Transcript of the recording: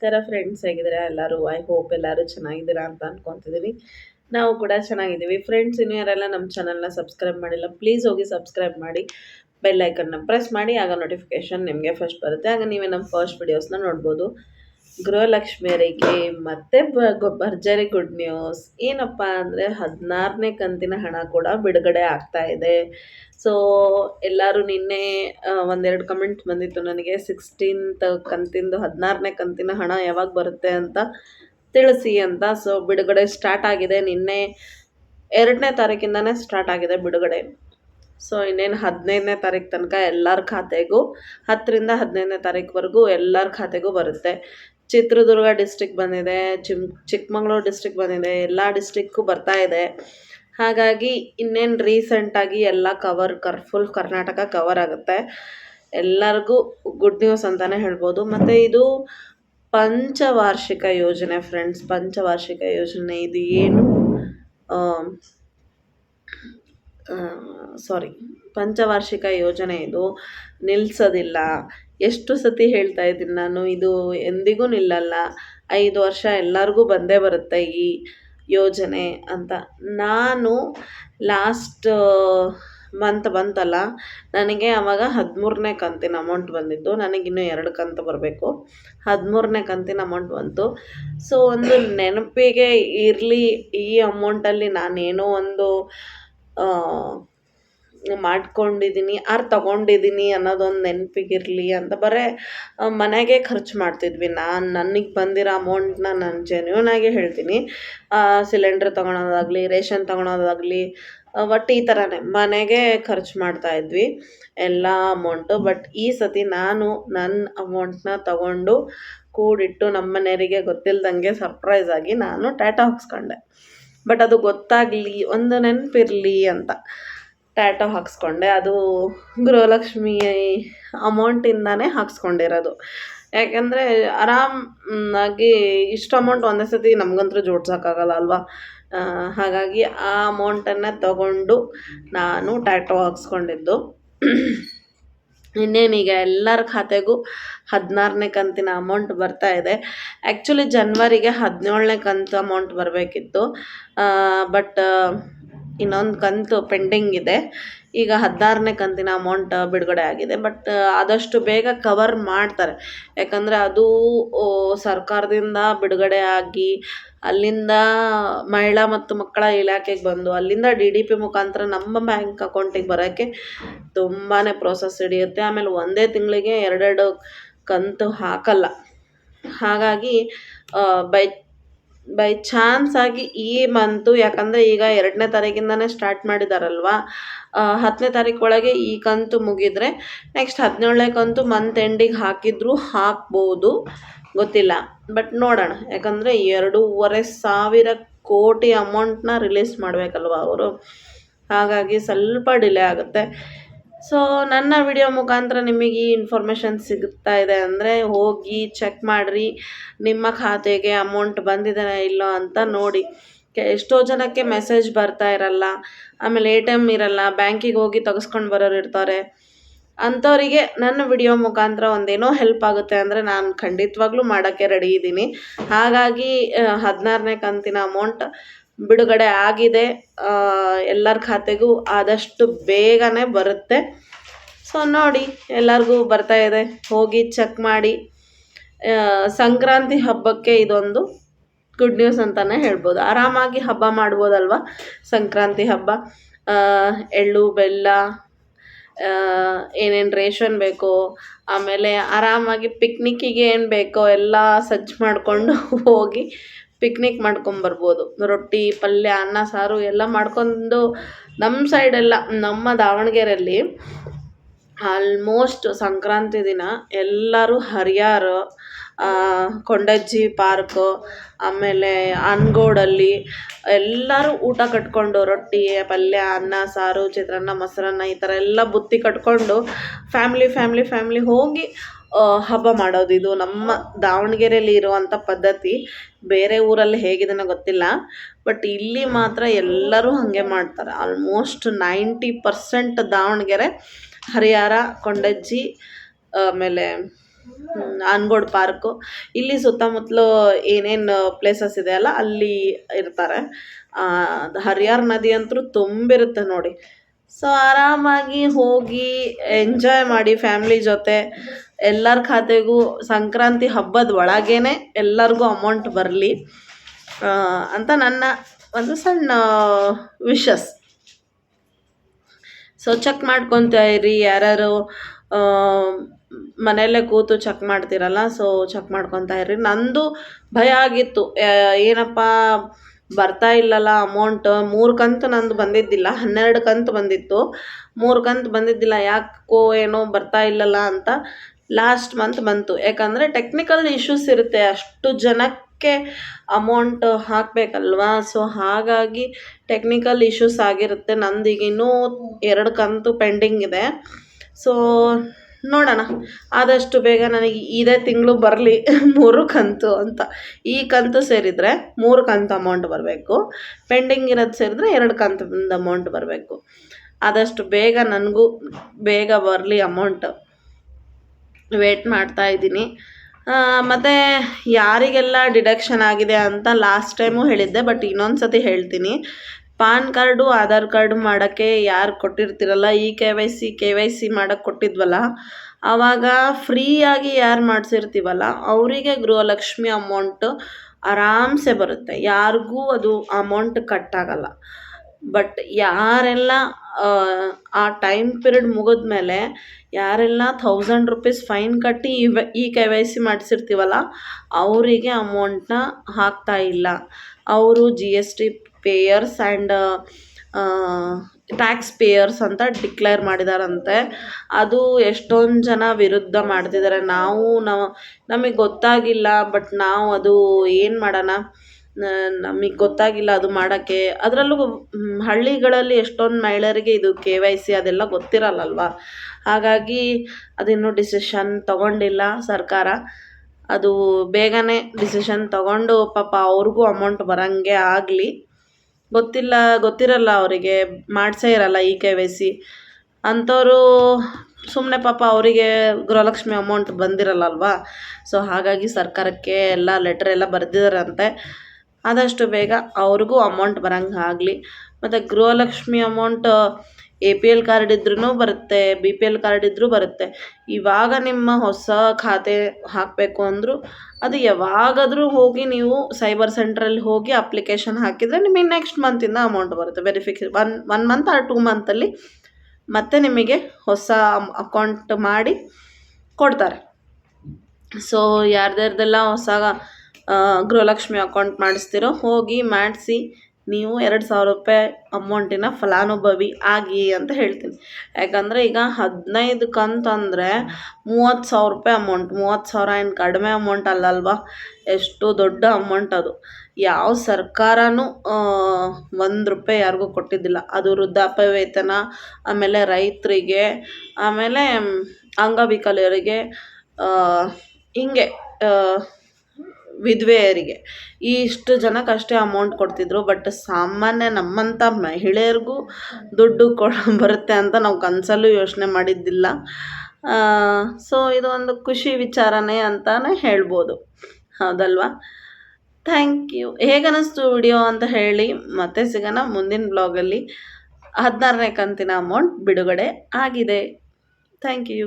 ನಮಸ್ಕಾರ ಫ್ರೆಂಡ್ಸ್ ಹೇಗಿದ್ದೀರಾ? ಎಲ್ಲರೂ ಐ ಹೋಪ್ ಎಲ್ಲರೂ ಚೆನ್ನಾಗಿದ್ದೀರಾ ಅಂತ ಅನ್ಕೊತಿದ್ದೀನಿ ನಾವು ಕೂಡ ಚೆನ್ನಾಗಿದ್ದೀವಿ. ಫ್ರೆಂಡ್ಸ್ ಇನ್ನು ಯಾರೆಲ್ಲ ನಮ್ಮ ಚಾನಲ್ನ ಸಬ್ಸ್ಕ್ರೈಬ್ ಮಾಡಿಲ್ಲ ಪ್ಲೀಸ್ ಹೋಗಿ ಸಬ್ಸ್ಕ್ರೈಬ್ ಮಾಡಿ. ಬೆಲ್ ಐಕನ್ನ ಪ್ರೆಸ್ ಮಾಡಿ, ಆಗ ನೋಟಿಫಿಕೇಶನ್ ನಿಮಗೆ ಫಸ್ಟ್ ಬರುತ್ತೆ. ಆಗ ನೀವೇ ನಮ್ಮ ಫಸ್ಟ್ ವಿಡಿಯೋಸ್ನ ನೋಡ್ಬೋದು. ಗೃಹಲಕ್ಷ್ಮಿಯರಿಗೆ ಮತ್ತೆ ಬ ಭರ್ಜರಿ ಗುಡ್ ನ್ಯೂಸ್ ಏನಪ್ಪ ಅಂದರೆ ಹದಿನಾರನೇ ಕಂತಿನ ಹಣ ಕೂಡ ಬಿಡುಗಡೆ ಆಗ್ತಾ ಇದೆ. ಸೊ ಎಲ್ಲರೂ ನಿನ್ನೆ ಒಂದೆರಡು ಕಮೆಂಟ್ ಬಂದಿತ್ತು ನನಗೆ. ಸಿಕ್ಸ್ಟೀನ್ತ್ ಕಂತಿಂದು ಹದಿನಾರನೇ ಕಂತಿನ ಹಣ ಯಾವಾಗ ಬರುತ್ತೆ ಅಂತ ತಿಳಿಸಿ ಅಂತ. ಸೊ ಬಿಡುಗಡೆ ಸ್ಟಾರ್ಟ್ ಆಗಿದೆ. ನಿನ್ನೆ ಎರಡನೇ ತಾರೀಕಿಂದನೇ ಸ್ಟಾರ್ಟ್ ಆಗಿದೆ ಬಿಡುಗಡೆ. ಸೊ ಇನ್ನೇನು ಹದಿನೈದನೇ ತಾರೀಕು ತನಕ ಎಲ್ಲರ ಖಾತೆಗೂ, ಹತ್ತರಿಂದ ಹದಿನೈದನೇ ತಾರೀಕುವರೆಗೂ ಎಲ್ಲರ ಖಾತೆಗೂ ಬರುತ್ತೆ. ಚಿತ್ರದುರ್ಗ ಡಿಸ್ಟಿಕ್ ಬಂದಿದೆ, ಚಿಮ್, ಚಿಕ್ಕಮಂಗ್ಳೂರು ಡಿಸ್ಟಿಕ್ ಬಂದಿದೆ, ಎಲ್ಲ ಡಿಸ್ಟಿಕ್ಕು ಬರ್ತಾ ಇದೆ. ಹಾಗಾಗಿ ಇನ್ನೇನು ರೀಸೆಂಟಾಗಿ ಎಲ್ಲ ಕವರ್ ಕರ್ ಫುಲ್ ಕರ್ನಾಟಕ ಕವರ್ ಆಗುತ್ತೆ. ಎಲ್ಲರಿಗೂ ಗುಡ್ ನ್ಯೂಸ್ ಅಂತಲೇ ಹೇಳ್ಬೋದು. ಮತ್ತು ಇದು ಪಂಚವಾರ್ಷಿಕ ಯೋಜನೆ ಫ್ರೆಂಡ್ಸ್ ಪಂಚವಾರ್ಷಿಕ ಯೋಜನೆ, ಇದು ಏನು ಸಾರಿ ಪಂಚವಾರ್ಷಿಕ ಯೋಜನೆ ಇದು. ನಿಲ್ಲಿಸೋದಿಲ್ಲ ಎಷ್ಟು ಸತಿ ಹೇಳ್ತಾ ಇದ್ದೀನಿ ನಾನು, ಇದು ಎಂದಿಗೂ ನಿಲ್ಲಲ್ಲ. ಐದು ವರ್ಷ ಎಲ್ಲರಿಗೂ ಬಂದೇ ಬರುತ್ತೆ ಈ ಯೋಜನೆ ಅಂತ. ನಾನು ಲಾಸ್ಟ್ ಮಂತ್ ಬಂತಲ್ಲ, ನನಗೆ ಆವಾಗ ಹದಿಮೂರನೇ ಕಂತಿನ ಅಮೌಂಟ್ ಬಂದಿತ್ತು. ನನಗಿನ್ನೂ ಎರಡು ಕಂತು ಬರಬೇಕು. ಹದಿಮೂರನೇ ಕಂತಿನ ಅಮೌಂಟ್ ಬಂತು. ಸೊ ಒಂದು ನೆನಪಿಗೆ ಇರಲಿ, ಈ ಅಮೌಂಟಲ್ಲಿ ನಾನೇನೋ ಒಂದು ಮಾಡ್ಕೊಂಡಿದ್ದೀನಿ ಆರ್ ತಗೊಂಡಿದ್ದೀನಿ ಅನ್ನೋದೊಂದು ನೆನಪಿಗಿರಲಿ ಅಂತ. ಬರೇ ಮನೆಗೆ ಖರ್ಚು ಮಾಡ್ತಿದ್ವಿ. ನಾನು ನನಗೆ ಬಂದಿರೋ ಅಮೌಂಟ್ನ ನಾನು ಜೆನ್ಯೂನಾಗಿ ಹೇಳ್ತೀನಿ. ಸಿಲಿಂಡ್ರ್ ತೊಗೊಳೋದಾಗಲಿ, ರೇಷನ್ ತೊಗೊಳೋದಾಗಲಿ ಒಟ್ಟು ಈ ಥರನೇ ಮನೆಗೆ ಖರ್ಚು ಮಾಡ್ತಾಯಿದ್ವಿ ಎಲ್ಲ ಅಮೌಂಟು ಬಟ್ ಈ ಸತಿ ನಾನು ನನ್ನ ಅಮೌಂಟ್ನ ತಗೊಂಡು ಕೂಡಿಟ್ಟು ನಮ್ಮ ಮನೆಯವರಿಗೆ ಗೊತ್ತಿಲ್ದಂಗೆ ಸರ್ಪ್ರೈಸ್ ಆಗಿ ನಾನು ಟಾಟಾ ಹಾಕ್ಸ್ಕೊಂಡೆ ಬಟ್ ಅದು ಗೊತ್ತಾಗಲಿ, ಒಂದು ನೆನಪಿರಲಿ ಅಂತ ಟ್ಯಾಟೋ ಹಾಕ್ಸ್ಕೊಂಡೆ. ಅದು ಗೃಹಲಕ್ಷ್ಮಿ ಅಮೌಂಟಿಂದನೇ ಹಾಕ್ಸ್ಕೊಂಡಿರೋದು. ಯಾಕೆಂದರೆ ಆರಾಮಾಗಿ ಇಷ್ಟು ಅಮೌಂಟ್ ಒಂದೇ ಸತಿ ನಮಗಂತೂ ಜೋಡ್ಸೋಕ್ಕಾಗಲ್ಲ ಅಲ್ವಾ? ಹಾಗಾಗಿ ಆ ಅಮೌಂಟನ್ನು ತಗೊಂಡು ನಾನು ಟ್ಯಾಟೋ ಹಾಕ್ಸ್ಕೊಂಡಿದ್ದು. ಇನ್ನೇನೀಗ ಎಲ್ಲರ ಖಾತೆಗೂ ಹದಿನಾರನೇ ಕಂತಿನ ಅಮೌಂಟ್ ಬರ್ತಾ ಇದೆ. ಆ್ಯಕ್ಚುಲಿ ಜನ್ವರಿಗೆ ಹದಿನೇಳನೇ ಕಂತು ಅಮೌಂಟ್ ಬರಬೇಕಿತ್ತು. ಬಟ್ ಇನ್ನೊಂದು ಕಂತು ಪೆಂಡಿಂಗ್ ಇದೆ. ಈಗ ಹದಿನಾರನೇ ಕಂತಿನ ಅಮೌಂಟ್ ಬಿಡುಗಡೆ ಆಗಿದೆ. ಬಟ್ ಆದಷ್ಟು ಬೇಗ ಕವರ್ ಮಾಡ್ತಾರೆ. ಯಾಕಂದರೆ ಅದು ಸರ್ಕಾರದಿಂದ ಬಿಡುಗಡೆ ಆಗಿ ಅಲ್ಲಿಂದ ಮಹಿಳಾ ಮತ್ತು ಮಕ್ಕಳ ಇಲಾಖೆಗೆ ಬಂದು, ಅಲ್ಲಿಂದ ಡಿ ಡಿ ಪಿ ಮುಖಾಂತರ ನಮ್ಮ ಬ್ಯಾಂಕ್ ಅಕೌಂಟಿಗೆ ಬರೋಕ್ಕೆ ತುಂಬಾ ಪ್ರೋಸೆಸ್ ಹಿಡಿಯುತ್ತೆ. ಆಮೇಲೆ ಒಂದೇ ತಿಂಗಳಿಗೆ ಎರಡೆರಡು ಕಂತು ಹಾಕಲ್ಲ. ಹಾಗಾಗಿ ಬೈ ಬೈ ಚಾನ್ಸ್ ಆಗಿ ಈ ಮಂತು ಯಾಕಂದರೆ ಈಗ ಎರಡನೇ ತಾರೀಕಿಂದನೇ ಸ್ಟಾರ್ಟ್ ಮಾಡಿದಾರಲ್ವಾ? ಹತ್ತನೇ ತಾರೀಕು ಒಳಗೆ ಈ ಕಂತು ಮುಗಿದರೆ ನೆಕ್ಸ್ಟ್ ಹದಿನೇಳನೇ ಕಂತು ಮಂತ್ ಎಂಡಿಗೆ ಹಾಕಿದ್ರು ಹಾಕ್ಬೋದು. ಗೊತ್ತಿಲ್ಲ. ಬಟ್ ನೋಡೋಣ. ಯಾಕಂದರೆ ಎರಡೂವರೆ ಸಾವಿರ ಕೋಟಿ ಅಮೌಂಟ್ನ ರಿಲೀಸ್ ಮಾಡಬೇಕಲ್ವಾ ಅವರು? ಹಾಗಾಗಿ ಸ್ವಲ್ಪ ಡಿಲೇ ಆಗುತ್ತೆ. ಸೊ ನನ್ನ ವಿಡಿಯೋ ಮುಖಾಂತರ ನಿಮಗೆ ಈ ಇನ್ಫಾರ್ಮೇಷನ್ ಸಿಗುತ್ತಾ ಇದೆ ಅಂದರೆ ಹೋಗಿ ಚೆಕ್ ಮಾಡಿರಿ, ನಿಮ್ಮ ಖಾತೆಗೆ ಅಮೌಂಟ್ ಬಂದಿದೆ ಇಲ್ಲೋ ಅಂತ ನೋಡಿ. ಎಷ್ಟೋ ಜನಕ್ಕೆ ಮೆಸೇಜ್ ಬರ್ತಾ ಇರಲ್ಲ, ಆಮೇಲೆ ಎ ಟಿ ಎಂ ಇರಲ್ಲ ಬ್ಯಾಂಕಿಗೆ ಹೋಗಿ ತೆಗೆಸ್ಕೊಂಡು ಬರೋರು ಇರ್ತಾರೆ. ಅಂಥವರಿಗೆ ನನ್ನ ವಿಡಿಯೋ ಮುಖಾಂತರ ಒಂದೇನೋ ಹೆಲ್ಪ್ ಆಗುತ್ತೆ ಅಂದರೆ ನಾನು ಖಂಡಿತವಾಗ್ಲೂ ಮಾಡೋಕ್ಕೆ ರೆಡಿ ಇದ್ದೀನಿ. ಹಾಗಾಗಿ ಹದಿನಾರನೇ ಕಂತಿನ ಅಮೌಂಟ್ ಬಿಡುಗಡೆ ಆಗಿದೆ. ಎಲ್ಲರ ಖಾತೆಗೂ ಆದಷ್ಟು ಬೇಗನೆ ಬರುತ್ತೆ. ಸೊ ನೋಡಿ, ಎಲ್ಲರಿಗೂ ಬರ್ತಾ ಇದೆ. ಹೋಗಿ ಚೆಕ್ ಮಾಡಿ. ಸಂಕ್ರಾಂತಿ ಹಬ್ಬಕ್ಕೆ ಇದೊಂದು ಗುಡ್ ನ್ಯೂಸ್ ಅಂತಲೇ ಹೇಳ್ಬೋದು. ಆರಾಮಾಗಿ ಹಬ್ಬ ಮಾಡ್ಬೋದಲ್ವ ಸಂಕ್ರಾಂತಿ ಹಬ್ಬ? ಎಳ್ಳು, ಬೆಲ್ಲ ಏನೇನು ರೇಷನ್ ಬೇಕೋ, ಆಮೇಲೆ ಆರಾಮಾಗಿ ಪಿಕ್ನಿಕ್ಕಿಗೆ ಏನು ಬೇಕೋ ಎಲ್ಲ ಸಜ್ಜು ಮಾಡಿಕೊಂಡು ಹೋಗಿ ಪಿಕ್ನಿಕ್ ಮಾಡ್ಕೊಂಬರ್ಬೋದು ರೊಟ್ಟಿ, ಪಲ್ಯ, ಅನ್ನ, ಸಾರು ಎಲ್ಲ ಮಾಡ್ಕೊಂಡು ನಮ್ಮ ಸೈಡೆಲ್ಲ ನಮ್ಮ ದಾವಣಗೆರೆಯಲ್ಲಿ ಆಲ್ಮೋಸ್ಟ್ ಸಂಕ್ರಾಂತಿ ದಿನ ಎಲ್ಲರೂ ಹರಿಯಾರು ಕೊಂಡಜ್ಜಿ ಪಾರ್ಕು ಆಮೇಲೆ ಅನ್ಗೋಡಲ್ಲಿ ಎಲ್ಲರೂ ಊಟ ಕಟ್ಕೊಂಡು ರೊಟ್ಟಿ, ಪಲ್ಯ, ಅನ್ನ, ಸಾರು, ಚಿತ್ರಾನ್ನ, ಮೊಸರನ್ನ ಈ ಥರ ಎಲ್ಲ ಬುತ್ತಿ ಕಟ್ಕೊಂಡು ಫ್ಯಾಮ್ಲಿ ಫ್ಯಾಮ್ಲಿ ಫ್ಯಾಮ್ಲಿ ಹೋಗಿ ಹಬ್ಬ ಮಾಡೋದು. ಇದು ನಮ್ಮ ದಾವಣಗೆರೆಯಲ್ಲಿ ಇರುವಂಥ ಪದ್ಧತಿ. ಬೇರೆ ಊರಲ್ಲಿ ಹೇಗಿದೆನೋ ಗೊತ್ತಿಲ್ಲ. ಬಟ್ ಇಲ್ಲಿ ಮಾತ್ರ ಎಲ್ಲರೂ ಹಾಗೆ ಮಾಡ್ತಾರೆ. Almost ninety percent Davanagere, Harihara, Kondajji, ಆಮೇಲೆ ಆನ್ಗೋಡ್ ಪಾರ್ಕು. ಇಲ್ಲಿ ಸುತ್ತಮುತ್ತಲು ಏನೇನು ಪ್ಲೇಸಸ್ ಇದೆ ಅಲ್ಲ, ಅಲ್ಲಿ ಇರ್ತಾರೆ. ಹರಿಯಾರ್ ನದಿ ಅಂತೂ ತುಂಬಿರುತ್ತೆ ನೋಡಿ. ಸೊ ಆರಾಮಾಗಿ ಹೋಗಿ ಎಂಜಾಯ್ ಮಾಡಿ ಫ್ಯಾಮ್ಲಿ ಜೊತೆ. ಎಲ್ಲರ ಖಾತೆಗೂ ಸಂಕ್ರಾಂತಿ ಹಬ್ಬದ ಒಳಗೇನೆ ಎಲ್ಲರಿಗೂ ಅಮೌಂಟ್ ಬರಲಿ. ಅಂತ ನನ್ನ ಒಂದು ಸಣ್ಣ ವಿಶಸ್ ಸೊ ಚೆಕ್ ಮಾಡ್ಕೊತಾ ಇರಿ. ಯಾರ್ಯಾರು ಮನೆಯಲ್ಲೇ ಕೂತು ಚೆಕ್ ಮಾಡ್ತೀರಲ್ಲ ಸೊ ಚೆಕ್ ಮಾಡ್ಕೊತಾ ಇರಿ. ನಂದು ಭಯ ಆಗಿತ್ತು. ಏನಪ್ಪ, ಬರ್ತಾ ಇಲ್ಲಲ್ಲ ಅಮೌಂಟ್ ಮೂರು ಕಂತು ನಂದು ಬಂದಿದ್ದಿಲ್ಲ, ಹನ್ನೆರಡು ಕಂತು ಬಂದಿತ್ತು. ಮೂರು ಕಂತು ಬಂದಿದ್ದಿಲ್ಲ, ಯಾಕೋ ಏನೋ ಬರ್ತಾ ಇಲ್ಲಲ್ಲ ಅಂತ ಲಾಸ್ಟ್ ಮಂತ್ ಬಂತು. ಯಾಕಂದರೆ ಟೆಕ್ನಿಕಲ್ ಇಶ್ಯೂಸ್ ಇರುತ್ತೆ. ಅಷ್ಟು ಜನಕ್ಕೆ ಅಮೌಂಟ್ ಹಾಕಬೇಕಲ್ವಾ? ಸೊ ಹಾಗಾಗಿ ಟೆಕ್ನಿಕಲ್ ಇಶ್ಯೂಸ್ ಆಗಿರುತ್ತೆ. ನಂದೀಗ ಇನ್ನೂ ಎರಡು ಕಂತು ಪೆಂಡಿಂಗ್ ಇದೆ. ಸೊ ನೋಡೋಣ. ಆದಷ್ಟು ಬೇಗ ನನಗೆ ಇದೇ ತಿಂಗಳು ಬರಲಿ. ಮೂರು ಕಂತು ಅಂತ. ಈ ಕಂತು ಸೇರಿದರೆ ಮೂರು ಕಂತು ಅಮೌಂಟ್ ಬರಬೇಕು. ಪೆಂಡಿಂಗ್ ಇರೋದು ಸೇರಿದ್ರೆ ಎರಡು ಕಂತಿಂದ ಅಮೌಂಟ್ ಬರಬೇಕು. ಆದಷ್ಟು ಬೇಗ ನನಗೂ ಬೇಗ ಬರಲಿ ಅಮೌಂಟ್ ವೇಟ್ ಮಾಡ್ತಾ ಇದ್ದೀನಿ. ಮತ್ತು ಯಾರಿಗೆಲ್ಲ ಡಿಡಕ್ಷನ್ ಆಗಿದೆ ಅಂತ ಲಾಸ್ಟ್ ಟೈಮು ಹೇಳಿದ್ದೆ ಬಟ್ ಇನ್ನೊಂದು ಸತಿ ಹೇಳ್ತೀನಿ. ಪಾನ್ ಕಾರ್ಡು, ಆಧಾರ್ ಕಾರ್ಡು ಮಾಡೋಕ್ಕೆ ಯಾರು ಕೊಟ್ಟಿರ್ತೀರಲ್ಲ, ಈ K Y C, K Y C ಮಾಡೋಕ್ಕೆ ಕೊಟ್ಟಿದ್ವಲ್ಲ ಆವಾಗ ಫ್ರೀಯಾಗಿ ಯಾರು ಮಾಡಿಸಿರ್ತೀವಲ್ಲ, ಅವರಿಗೆ ಗೃಹಲಕ್ಷ್ಮಿ ಅಮೌಂಟು ಆರಾಮ್ಸೆ ಬರುತ್ತೆ. ಯಾರಿಗೂ ಅದು ಅಮೌಂಟ್ ಕಟ್ಟಾಗಲ್ಲ ಬಟ್ ಯಾರೆಲ್ಲ ಆ, ಟೈಮ್ ಪೀರಿಯಡ್ ಮುಗಿದ್ಮೇಲೆ ಯಾರೆಲ್ಲ ಥೌಸಂಡ್ ರುಪೀಸ್ ಫೈನ್ ಕಟ್ಟಿ ಇವ ಈ ಕೆ ವೈ ಸಿ ಮಾಡಿಸಿರ್ತೀವಲ್ಲ ಅವರಿಗೆ ಅಮೌಂಟ್ನ ಹಾಕ್ತಾ ಇಲ್ಲ. ಅವರು G S T payers and tax payers ಅಂತ ಡಿಕ್ಲೇರ್ ಮಾಡಿದಾರಂತೆ. ಅದು ಎಷ್ಟೊಂದು ಜನ ವಿರುದ್ಧ ಮಾಡ್ತಿದ್ದಾರೆ ನಾವು ನಮಗೆ ಗೊತ್ತಾಗಿಲ್ಲ ಬಟ್ ನಾವು ಅದು ಏನು ಮಾಡೋಣ? ನಮಗೆ ಗೊತ್ತಾಗಿಲ್ಲ ಅದು ಮಾಡೋಕ್ಕೆ. ಅದರಲ್ಲೂ ಹಳ್ಳಿಗಳಲ್ಲಿ ಎಷ್ಟೊಂದು ಮಹಿಳೆಯರಿಗೆ ಇದು ಕೆ ವೈ ಸಿ ಅದೆಲ್ಲ ಗೊತ್ತಿರಲ್ಲಲ್ವ? ಹಾಗಾಗಿ ಅದಿನ್ನೂ ಡಿಸಿಷನ್ ತಗೊಂಡಿಲ್ಲ ಸರ್ಕಾರ. ಅದು ಬೇಗನೆ ಡಿಸಿಷನ್ ತಗೊಂಡು ಪಾಪ ಅವ್ರಿಗೂ ಅಮೌಂಟ್ ಬರೋಂಗೆ ಆಗಲಿ. ಗೊತ್ತಿಲ್ಲ, ಗೊತ್ತಿರಲ್ಲ ಅವರಿಗೆ, ಮಾಡಿಸೇ ಇರಲ್ಲ ಈ ಕೆ ವೈ ಸಿ. ಅಂಥವರು ಸುಮ್ಮನೆ ಪಾಪ ಅವರಿಗೆ ಗೃಹಲಕ್ಷ್ಮಿ ಅಮೌಂಟ್ ಬಂದಿರಲ್ಲಲ್ವಾ? ಸೊ ಹಾಗಾಗಿ ಸರ್ಕಾರಕ್ಕೆ ಎಲ್ಲ ಲೆಟ್ರ್ ಎಲ್ಲ ಬರೆದಿದ್ದಾರಂತೆ. ಆದಷ್ಟು ಬೇಗ ಅವ್ರಿಗೂ ಅಮೌಂಟ್ ಬರೋಂಗೆ ಆಗಲಿ. ಮತ್ತು Gruhalakshmi amount A P L card ಇದ್ರೂ ಬರುತ್ತೆ ಬಿ ಪಿ ಎಲ್ ಕಾರ್ಡ್ ಇದ್ದರೂ ಬರುತ್ತೆ. ಇವಾಗ ನಿಮ್ಮ ಹೊಸ ಖಾತೆ ಹಾಕಬೇಕು ಅಂದರೂ, ಅದು ಯಾವಾಗಾದರೂ ಹೋಗಿ ನೀವು ಸೈಬರ್ ಸೆಂಟ್ರಲ್ಲಿ ಹೋಗಿ ಅಪ್ಲಿಕೇಶನ್ ಹಾಕಿದರೆ ನಿಮಗೆ ನೆಕ್ಸ್ಟ್ ಮಂತಿಂದ ಅಮೌಂಟ್ ಬರುತ್ತೆ. Verification one one month or two ಮಂತಲ್ಲಿ ಮತ್ತೆ ನಿಮಗೆ ಹೊಸ ಅಕೌಂಟ್ ಮಾಡಿ ಕೊಡ್ತಾರೆ. ಸೊ ಯಾರ್ದಾರ್ದೆಲ್ಲ ಹೊಸ ಗೃಹಲಕ್ಷ್ಮಿ ಅಕೌಂಟ್ ಮಾಡಿಸ್ತಿರೋ, ಹೋಗಿ ಮಾಡಿಸಿ, ನೀವು ಎರಡು ಸಾವಿರ ರೂಪಾಯಿ ಅಮೌಂಟಿನ ಫಲಾನುಭವಿ ಆಗಿ ಅಂತ ಹೇಳ್ತೀನಿ. ಯಾಕಂದರೆ ಈಗ ಹದಿನೈದು ಕಂತು ಅಂದರೆ ಮೂವತ್ತು ಸಾವಿರ ರೂಪಾಯಿ ಅಮೌಂಟ್ ಮೂವತ್ತು ಸಾವಿರ ಏನು ಕಡಿಮೆ ಅಮೌಂಟ್ ಅಲ್ಲಲ್ವಾ? ಎಷ್ಟು ದೊಡ್ಡ ಅಮೌಂಟ್ ಅದು. ಯಾವ ಸರ್ಕಾರನೂ ಒಂದು ರೂಪಾಯಿ ಯಾರಿಗೂ ಕೊಟ್ಟಿದ್ದಿಲ್ಲ. ಅದು ವೃದ್ಧಾಪ್ಯ ವೇತನ ಆಮೇಲೆ ರೈತರಿಗೆ, ಆಮೇಲೆ ಅಂಗವಿಕಲರಿಗೆ ಹಿಂಗೆ ವಿಧವೆಯರಿಗೆ. ಇಷ್ಟು ಜನಕ್ಕೆ ಅಷ್ಟೇ ಅಮೌಂಟ್ ಕೊಡ್ತಿದ್ರು ಬಟ್ ಸಾಮಾನ್ಯ ನಮ್ಮಂಥ ಮಹಿಳೆಯರಿಗೂ ದುಡ್ಡು ಕೊಡ ಬರುತ್ತೆ ಅಂತ ನಾವು ಕನಸಲ್ಲೂ ಯೋಚನೆ ಮಾಡಿದ್ದಿಲ್ಲ. ಸೊ ಇದು ಒಂದು ಖುಷಿ ವಿಚಾರನೇ ಅಂತಲೇ ಹೇಳ್ಬೋದು. ಹೌದಲ್ವಾ? ಥ್ಯಾಂಕ್ ಯು ಹೇಗನ್ನಿಸ್ತು ವಿಡಿಯೋ ಅಂತ ಹೇಳಿ ಮತ್ತೆ ಸಿಗೋಣ ಮುಂದಿನ ಬ್ಲಾಗಲ್ಲಿ ಹದಿನಾರನೇ ಕಂತಿನ ಅಮೌಂಟ್ ಬಿಡುಗಡೆ ಆಗಿದೆ. Thank you